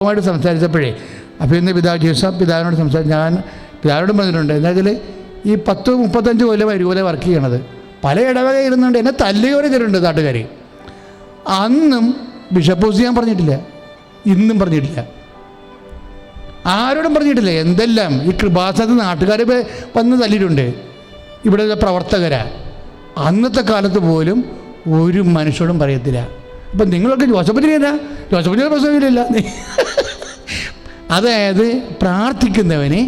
പിതാവുമായിട്ട് സംസാരിച്ചപ്പോഴേ അപ്പോൾ ഇന്ന് പിതാവ് ജീവിച്ച പിതാവിനോട് സംസാരിച്ച് ഞാൻ പിതാവിനോടും പറഞ്ഞിട്ടുണ്ട്. എന്താ വെച്ചാൽ ഈ പത്ത് മുപ്പത്തഞ്ച് കൊല്ലം ഒരുപോലെ വർക്ക് ചെയ്യണത്. പല ഇടവക ഇരുന്നുണ്ട് എന്നെ തല്ലുകവരെ ചെയ്തിട്ടുണ്ട് നാട്ടുകാർ അന്നും ബിഷപ്പ് ഹൗസ് ഞാൻ പറഞ്ഞിട്ടില്ല. ഇന്നും പറഞ്ഞിട്ടില്ല. ആരോടും പറഞ്ഞിട്ടില്ല. എന്തെല്ലാം? ഈ കൃപാസനത്ത് നാട്ടുകാർ വന്ന് തല്ലിയിട്ടുണ്ട്. ഇവിടെ പ്രവർത്തകരാ. അന്നത്തെ കാലത്ത് പോലും ഒരു മനുഷ്യരോടും പറയത്തില്ല. അപ്പം നിങ്ങളൊക്കെ ജോസഫിനില്ല ജോസഫിന്റെ പ്രസംഗമില്ല അതായത് പ്രാർത്ഥിക്കുന്നവന്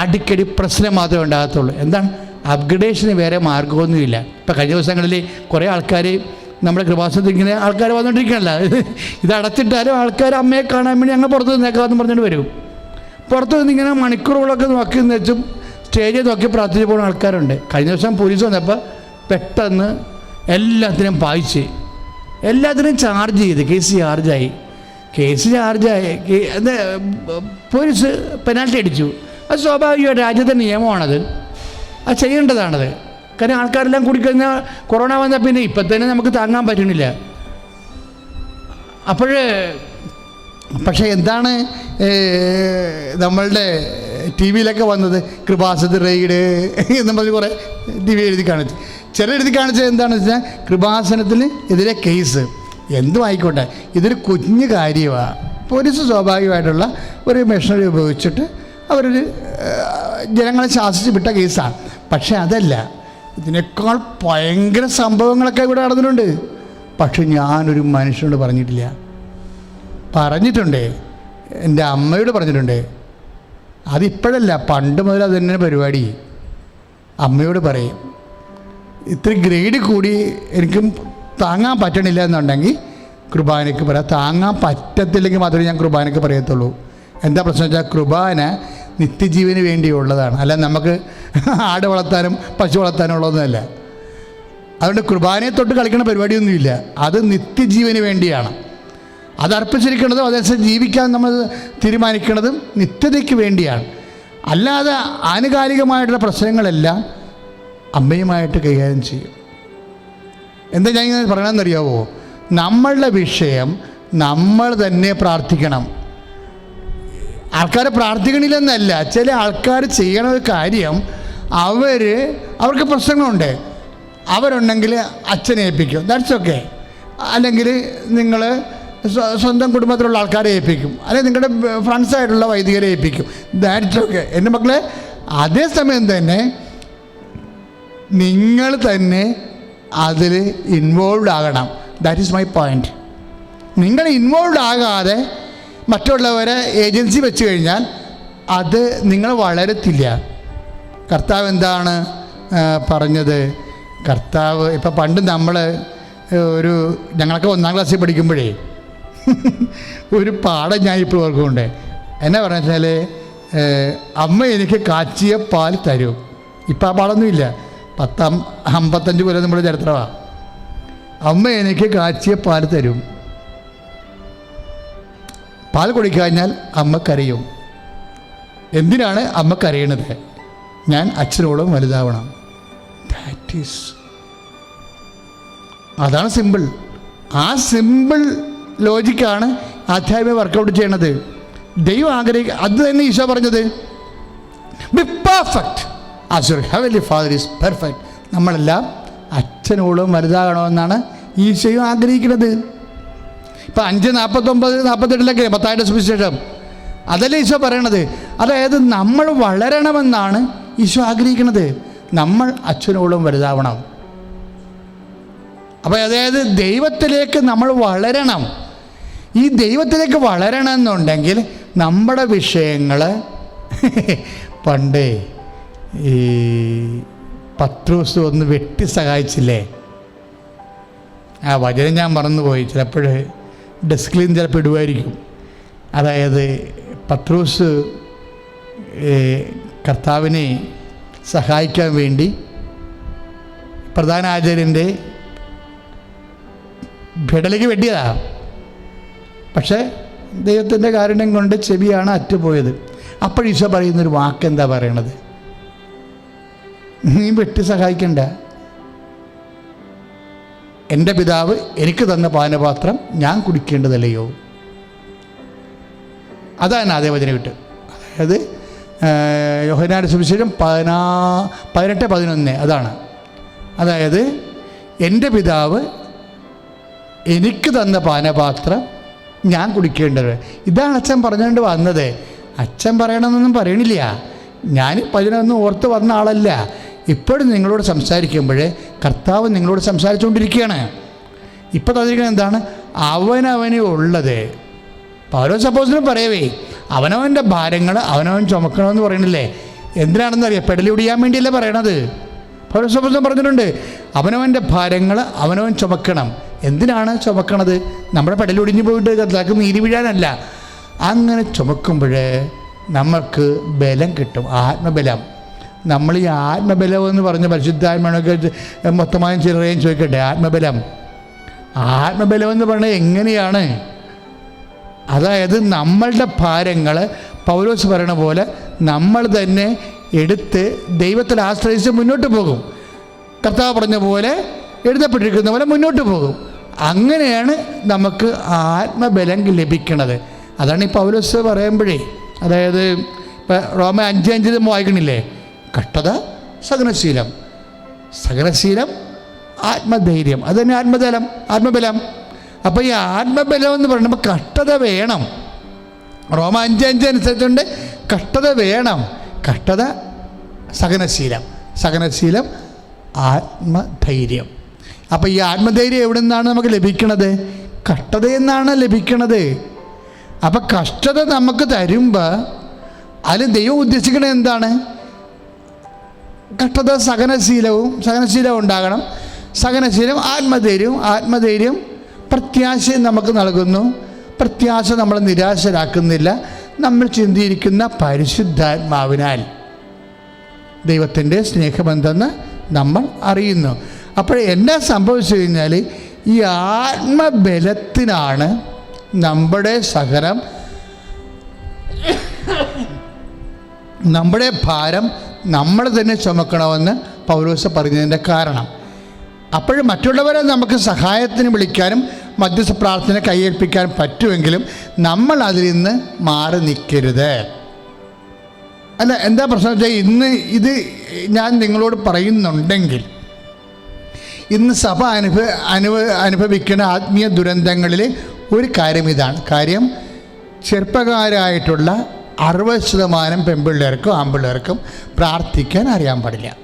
അടിക്കടി പ്രശ്നം മാത്രമേ ഉണ്ടാകത്തുള്ളൂ. എന്താണ്? അപ്ഗ്രഡേഷന് വേറെ മാർഗമൊന്നുമില്ല. ഇപ്പം കഴിഞ്ഞ ദിവസങ്ങളിൽ കുറേ ആൾക്കാർ നമ്മുടെ കൃപാസനത്തിൽ ഇങ്ങനെ ആൾക്കാർ വന്നുകൊണ്ടിരിക്കണല്ല ഇത് അടച്ചിട്ടാലും ആൾക്കാർ അമ്മയെ കാണാൻ വേണ്ടി ഞങ്ങൾ പുറത്ത് നിന്നേക്കാമെന്ന് പറഞ്ഞിട്ട് വരും. പുറത്ത് നിന്ന് ഇങ്ങനെ മണിക്കൂറുകളൊക്കെ നോക്കി നിന്ന് വെച്ചും സ്റ്റേജിൽ നോക്കി പ്രാർത്ഥിച്ച് പോകുന്ന ആൾക്കാരുണ്ട്. കഴിഞ്ഞ ദിവസം പോലീസ് വന്നപ്പോൾ പെട്ടെന്ന് എല്ലാത്തിനും പായിച്ച് എല്ലാത്തിനും ചാർജ് ചെയ്ത് കേസ് ചാർജായി കേസ് ചാർജായി എന്താ പോലീസ് പെനാൽറ്റി അടിച്ചു. അത് സ്വാഭാവികമായിട്ട് രാജ്യത്തെ നിയമമാണത്. അത് ചെയ്യേണ്ടതാണത്. കാരണം ആൾക്കാരെല്ലാം കൂടിക്കഴിഞ്ഞാൽ കൊറോണ വന്നാൽ പിന്നെ ഇപ്പം തന്നെ നമുക്ക് താങ്ങാൻ പറ്റുന്നില്ല അപ്പോൾ പക്ഷേ എന്താണ് നമ്മളുടെ ടി വിയിലൊക്കെ വന്നത് കൃപാസത്ത് റെയ്ഡ് എന്നും പറഞ്ഞ് കുറേ ടി വി എഴുതി കാണിച്ചു. ചില എഴുതി കാണിച്ചത് എന്താണെന്ന് വെച്ചാൽ കൃപാസനത്തിന് എതിരെ കേസ്. എന്തും ആയിക്കോട്ടെ. ഇതൊരു കുഞ്ഞു കാര്യമാണ് പോലീസ് സ്വാഭാവികമായിട്ടുള്ള ഒരു മെഷീനറി ഉപയോഗിച്ചിട്ട് അവരൊരു ജനങ്ങളെ ശാസിച്ച് വിട്ട കേസാണ് പക്ഷേ അതല്ല ഇതിനേക്കാൾ ഭയങ്കര സംഭവങ്ങളൊക്കെ ഇവിടെ നടന്നിട്ടുണ്ട്. പക്ഷെ ഞാനൊരു മനുഷ്യനോട് പറഞ്ഞിട്ടില്ല. പറഞ്ഞിട്ടുണ്ട്. എന്റെ അമ്മയോട് പറഞ്ഞിട്ടുണ്ട്. അതിപ്പോഴല്ല പണ്ട് മുതൽ അത് തന്നെ പരിപാടി. അമ്മയോട് പറയും ഇത്ര ഗ്രേഡ് കൂടി എനിക്കും താങ്ങാൻ പറ്റണില്ല എന്നുണ്ടെങ്കിൽ കുർബാനയ്ക്ക് പറയാം. താങ്ങാൻ പറ്റത്തില്ലെങ്കിൽ മാത്രമേ ഞാൻ കുർബാനയ്ക്ക് പറയത്തുള്ളൂ. എന്താ പ്രശ്നം വെച്ചാൽ കുർബാന നിത്യജീവന് വേണ്ടിയുള്ളതാണ്. അല്ല നമുക്ക് ആട് വളർത്താനും പശു വളർത്താനും ഉള്ളതൊന്നുമല്ല. അതുകൊണ്ട് കുർബാനയെ തൊട്ട് കളിക്കുന്ന പരിപാടിയൊന്നുമില്ല. അത് നിത്യജീവന് വേണ്ടിയാണ്. അത് അർപ്പിച്ചിരിക്കുന്നതും അതനുസരിച്ച് ജീവിക്കാൻ നമ്മൾ തീരുമാനിക്കുന്നതും നിത്യതയ്ക്ക് വേണ്ടിയാണ്. അല്ലാതെ ആനുകാലികമായിട്ടുള്ള പ്രശ്നങ്ങളെല്ലാം അമ്മയുമായിട്ട് കൈകാര്യം ചെയ്യും. എന്താ ഞാൻ ഇങ്ങനെ പറയണമെന്നറിയാവോ നമ്മളുടെ വിഷയം നമ്മൾ തന്നെ പ്രാർത്ഥിക്കണം. ആൾക്കാർ പ്രാർത്ഥിക്കണില്ലെന്നല്ല ചില ആൾക്കാർ ചെയ്യണ ഒരു കാര്യം അവർ അവർക്ക് പ്രശ്നങ്ങളുണ്ട്. അവരുണ്ടെങ്കിൽ അച്ഛനെ ഏൽപ്പിക്കും. ദാറ്റ്സ് ഓക്കെ അല്ലെങ്കിൽ നിങ്ങൾ സ്വന്തം കുടുംബത്തിലുള്ള ആൾക്കാരെ ഏൽപ്പിക്കും. അല്ലെങ്കിൽ നിങ്ങളുടെ ഫ്രണ്ട്സായിട്ടുള്ള വൈദികരെ ഏൽപ്പിക്കും. ദാറ്റ്സ് ഓക്കെ എന്റെ മക്കളെ അതേസമയം തന്നെ നിങ്ങൾ തന്നെ അതിൽ ഇൻവോൾവ് ആകണം. ദാറ്റ് ഈസ് മൈ പോയിന്റ് നിങ്ങൾ ഇൻവോൾവ് ആകാതെ മറ്റുള്ളവരെ ഏജൻസി വെച്ച് കഴിഞ്ഞാൽ അത് നിങ്ങൾ വളരത്തില്ല. കർത്താവ് എന്താണ് പറഞ്ഞത്? കർത്താവ് ഇപ്പം പണ്ട് നമ്മൾ ഒരു ഞങ്ങളൊക്കെ ഒന്നാം ക്ലാസ്സിൽ പഠിക്കുമ്പോഴേ ഒരു പാഠം ഞാൻ ഇപ്പോൾ ഓർക്കുന്നുണ്ട്. എന്നാ പറഞ്ഞാൽ അമ്മ എനിക്ക് കാച്ചിയ പാൽ തരും. ഇപ്പം ആ പാടൊന്നുമില്ല. പത്താം അമ്പത്തഞ്ച് കൊല്ലം നമ്മുടെ ചരിത്രമാണ് അമ്മ എനിക്ക് കാച്ചിയ പാൽ തരും. പാൽ കുടിക്കഴിഞ്ഞാൽ അമ്മ കരയും. എന്തിനാണ് അമ്മ കരയണത്? ഞാൻ അച്ഛനോടും വലുതാവണം. ദാറ്റ് ഈസ് അതാണ് സിമ്പിൾ ആ സിമ്പിൾ ലോജിക്കാണ് ആധ്യാത്മിക വർക്കൗട്ട് ചെയ്യണത്. ദൈവം ആഗ്രഹിക്കുക അത് തന്നെ ഈശോ പറഞ്ഞത്. Be perfect as your heavenly father is perfect നമ്മളെല്ലാം അച്ഛനോളും വലുതാകണമെന്നാണ് ഈശോയും ആഗ്രഹിക്കുന്നത്. ഇപ്പം അഞ്ച് നാൽപ്പത്തൊമ്പത് നാൽപ്പത്തെട്ടിലൊക്കെ പത്തായിട്ട് സുവിശേഷം. അതല്ലേ ഈശോ പറയണത്? അതായത് നമ്മൾ വളരണമെന്നാണ് ഈശോ ആഗ്രഹിക്കുന്നത്. നമ്മൾ അച്ഛനോളും വലുതാവണം. അപ്പോൾ അതായത് ദൈവത്തിലേക്ക് നമ്മൾ വളരണം. ഈ ദൈവത്തിലേക്ക് വളരണം എന്നുണ്ടെങ്കിൽ നമ്മുടെ വിഷയങ്ങൾ പണ്ട് ഈ പത്രൂസ് ഒന്ന് വെട്ടി സഹായിച്ചില്ലേ? ആ വചനം ഞാൻ മറന്നുപോയി. ചിലപ്പോൾ ഡെസ്കിൽ നിന്ന് ചിലപ്പോൾ ഇടുമായിരിക്കും. അതായത് പത്രൂസ് കർത്താവിനെ സഹായിക്കാൻ വേണ്ടി പ്രധാന ആചാര്യന്റെ ഭിടലേക്ക് വെട്ടിയതാ പക്ഷേ ദൈവത്തിന്റെ കാരുണ്യം കൊണ്ട് ചെവിയാണ് അറ്റുപോയത്. അപ്പോൾ ഈശോ പറയുന്നൊരു വാക്ക് എന്താ പറയണത്? നീ വെട്ടി സഹായിക്കണ്ട. എന്റെ പിതാവ് എനിക്ക് തന്ന പാനപാത്രം ഞാൻ കുടിക്കേണ്ടതല്ലയോ? അതാണ് അതേ വചന കിട്ടും അതായത് യോഹനാട് സുവിശേഷം പതിനാ പതിനെട്ട് പതിനൊന്ന് അതാണ്. അതായത് എന്റെ പിതാവ് എനിക്ക് തന്ന പാനപാത്രം ഞാൻ കുടിക്കേണ്ടത്. ഇതാണ് അച്ഛൻ പറഞ്ഞുകൊണ്ട് വന്നത്. അച്ഛൻ പറയണമെന്നൊന്നും പറയണില്ല. ഞാൻ പതിനൊന്നും ഓർത്ത് വന്ന ആളല്ല. ഇപ്പോഴും നിങ്ങളോട് സംസാരിക്കുമ്പോഴേ കർത്താവ് നിങ്ങളോട് സംസാരിച്ചുകൊണ്ടിരിക്കുകയാണ്. ഇപ്പോൾ തന്നിരിക്കുന്നത് എന്താണ്? അവനവന് ഉള്ളത്. പൗരോ സപ്പോസിനും പറയവേ അവനവന്റെ ഭാരങ്ങൾ അവനവൻ ചുമക്കണമെന്ന് പറയണില്ലേ എന്തിനാണെന്നറിയാം പെടലി ഒടിയാൻ വേണ്ടിയല്ലേ പറയണത്. പൗരസപ്പോസും പറഞ്ഞിട്ടുണ്ട് അവനവന്റെ ഭാരങ്ങൾ അവനവൻ ചുമക്കണം. എന്തിനാണ് ചുമക്കണത്? നമ്മുടെ പെടലൊടിഞ്ഞു പോയിട്ട് കർത്താക്ക് നീരി വീഴാനല്ല. അങ്ങനെ ചുമക്കുമ്പോൾ നമ്മൾക്ക് ബലം കിട്ടും ആത്മബലം. നമ്മൾ ഈ ആത്മബലം എന്ന് പറഞ്ഞ പരിശുദ്ധാത്മനൊക്കെ മൊത്തമായും ചിലരെയും ചോദിക്കട്ടെ ആത്മബലം? ആത്മബലം എന്ന് പറഞ്ഞാൽ എങ്ങനെയാണ്? അതായത് നമ്മളുടെ ഭാരങ്ങൾ പൗലോസ് പറയണ പോലെ നമ്മൾ തന്നെ എടുത്ത് ദൈവത്തിൽ ആശ്രയിച്ച് മുന്നോട്ട് പോകും. കർത്താവ് പറഞ്ഞ പോലെ എഴുതപ്പെട്ടിരിക്കുന്ന പോലെ മുന്നോട്ട് പോകും. അങ്ങനെയാണ് നമുക്ക് ആത്മബലം ലഭിക്കണത്. അതാണ് ഈ പൗലോസ് പറയുമ്പോഴേ. അതായത് ഇപ്പം റോമ അഞ്ച് അഞ്ചിൽ വായിക്കണില്ലേ? കഷ്ടത സഹനശീലം. സഹനശീലം ആത്മധൈര്യം. അത് തന്നെ ആത്മബലം ആത്മബലം. അപ്പോൾ ഈ ആത്മബലം എന്ന് പറയുമ്പോൾ കഷ്ടത വേണം. റോമ അഞ്ച് അഞ്ച് അനുസരിച്ചുകൊണ്ട് കഷ്ടത വേണം. കഷ്ടത സഹനശീലം. സഹനശീലം ആത്മധൈര്യം. അപ്പോൾ ഈ ആത്മധൈര്യം എവിടെ നിന്നാണ് നമുക്ക് ലഭിക്കണത്? കഷ്ടതയെന്നാണ് ലഭിക്കണത്. അപ്പം കഷ്ടത നമുക്ക് തരുമ്പോൾ അതിൽ ദൈവം ഉദ്ദേശിക്കണത് എന്താണ്? കഷ്ടത സഹനശീലവും സഹനശീലവും ഉണ്ടാകണം. സഹനശീലം ആത്മധൈര്യവും ആത്മധൈര്യം പ്രത്യാശയും നമുക്ക് നൽകുന്നു. പ്രത്യാശ നമ്മളെ നിരാശരാക്കുന്നില്ല. നമ്മൾ ചിന്തിയിരിക്കുന്ന പരിശുദ്ധാത്മാവിനാൽ ദൈവത്തിന്റെ സ്നേഹമെന്തെന്ന് നമ്മൾ അറിയുന്നു. അപ്പോൾ എന്നെ സംഭവിച്ചു കഴിഞ്ഞാൽ ഈ ആത്മബലത്തിനാണ് നമ്മുടെ സഹനം നമ്മുടെ ഭാരം നമ്മൾ തന്നെ ചുമക്കണമെന്ന് പൗലോസ് പറഞ്ഞതിന്റെ കാരണം. അപ്പോഴും മറ്റുള്ളവരെ നമുക്ക് സഹായത്തിന് വിളിക്കാനും മധ്യസ്ഥ പ്രാർത്ഥന കൈയേൽപ്പിക്കാനും പറ്റുമെങ്കിലും നമ്മൾ അതിൽ നിന്ന് മാറി നിൽക്കരുത്. അല്ല എന്താ പ്രശ്നം വെച്ചാൽ ഇന്ന് ഇത് ഞാൻ നിങ്ങളോട് പറയുന്നുണ്ടെങ്കിൽ ഇന്ന് സഭ അനുഭവ അനുഭ അനുഭവിക്കുന്ന ആത്മീയ ദുരന്തങ്ങളിൽ ഒരു കാര്യം ഇതാണ്. കാര്യം ചെറുപ്പക്കാരായിട്ടുള്ള അറുപത് ശതമാനം പെൺപിള്ളേർക്കും ആൺപിള്ളേർക്കും പ്രാർത്ഥിക്കാൻ അറിയാൻ പാടില്ല.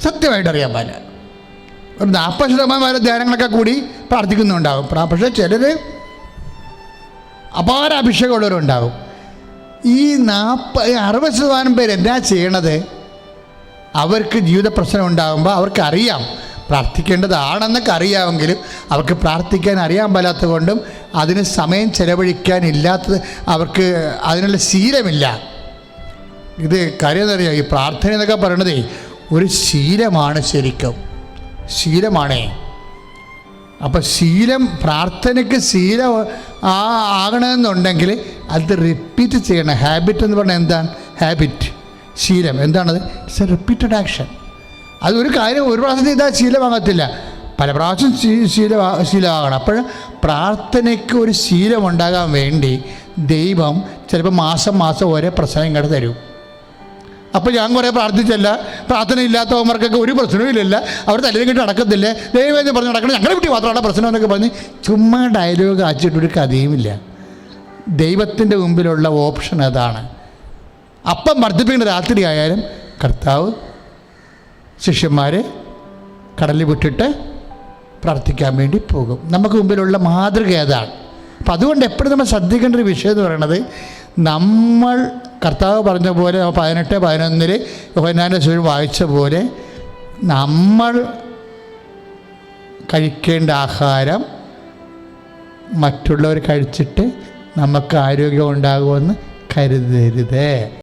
സത്യമായിട്ട് അറിയാൻ പാടില്ല. ഒരു നാൽപ്പത് ശതമാനം വരെ ധ്യാനങ്ങളൊക്കെ കൂടി പ്രാർത്ഥിക്കുന്നുണ്ടാവും. പക്ഷെ ചിലർ അപാര അഭിഷേകമുള്ളവരുണ്ടാകും ഈ നാൽപ്പ അറുപത് ശതമാനം പേര് എന്താ ചെയ്യണത്? അവർക്ക് ജീവിത പ്രശ്നം ഉണ്ടാകുമ്പോൾ അവർക്ക് അറിയാം പ്രാർത്ഥിക്കേണ്ടതാണെന്നൊക്കെ അറിയാമെങ്കിലും അവർക്ക് പ്രാർത്ഥിക്കാൻ അറിയാൻ പാലാത്തതുകൊണ്ടും അതിന് സമയം ചെലവഴിക്കാൻ ഇല്ലാത്തത് അവർക്ക് അതിനുള്ള ശീലമില്ല. ഇത് കാര്യം എന്നറിയാം ഈ പ്രാർത്ഥന എന്നൊക്കെ പറയണതേ ഒരു ശീലമാണ് ശരിക്കും. ശീലമാണേ. അപ്പം ശീലം പ്രാർത്ഥനയ്ക്ക് ശീലം ആ ആകണമെന്നുണ്ടെങ്കിൽ അത് റിപ്പീറ്റ് ചെയ്യണം. ഹാബിറ്റ് എന്ന് പറഞ്ഞാൽ എന്താണ്? ഹാബിറ്റ് ശീലം. എന്താണത്? ഇറ്റ്സ് എ റിപ്പീറ്റഡ് ആക്ഷൻ അതൊരു കാര്യം ഒരു പ്രാവശ്യം ചെയ്താൽ ശീലമാകത്തില്ല പല പ്രാവശ്യം ശീല ശീലമാ ശീലമാകണം അപ്പോൾ പ്രാർത്ഥനയ്ക്ക് ഒരു ശീലമുണ്ടാകാൻ വേണ്ടി ദൈവം ചിലപ്പോൾ മാസം മാസം ഓരോ പ്രശ്നം തരും. അപ്പോൾ ഞാൻ കുറേ പ്രാർത്ഥിച്ചല്ല. പ്രാർത്ഥന ഇല്ലാത്തവന്മാർക്കൊക്കെ ഒരു പ്രശ്നവും ഇല്ലല്ല. അവർ തലയിൽ കിട്ടി നടക്കത്തില്ല. ദൈവം എന്ന് പറഞ്ഞ് നടക്കണം. ഞങ്ങളെ വീട്ടിൽ മാത്രമാണ് പ്രശ്നം എന്നൊക്കെ പറഞ്ഞ് ചുമ്മാ ഡയലോഗ് ആച്ചിട്ടൊരു കഥയുമില്ല. ദൈവത്തിന്റെ മുമ്പിലുള്ള ഓപ്ഷൻ അതാണ്. അപ്പം വർദ്ധിപ്പിക്കുന്ന രാത്രി ആയാലും കർത്താവ് ശിഷ്യന്മാരെ കടലിൽ വിട്ടിട്ട് പ്രാർത്ഥിക്കാൻ വേണ്ടി പോകും. നമുക്ക് മുമ്പിലുള്ള മാതൃക ഏതാണ്? അപ്പം അതുകൊണ്ട് എപ്പോഴും നമ്മൾ ശ്രദ്ധിക്കേണ്ട ഒരു വിഷയം എന്ന് പറയുന്നത് നമ്മൾ കർത്താവ് പറഞ്ഞ പോലെ പതിനെട്ട് പതിനൊന്നിൽ യോഹനാന്റെ സുരം വായിച്ച പോലെ നമ്മൾ കഴിക്കേണ്ട ആഹാരം മറ്റുള്ളവർ കഴിച്ചിട്ട് നമുക്ക് ആരോഗ്യം ഉണ്ടാകുമെന്ന് കരുതരുത്.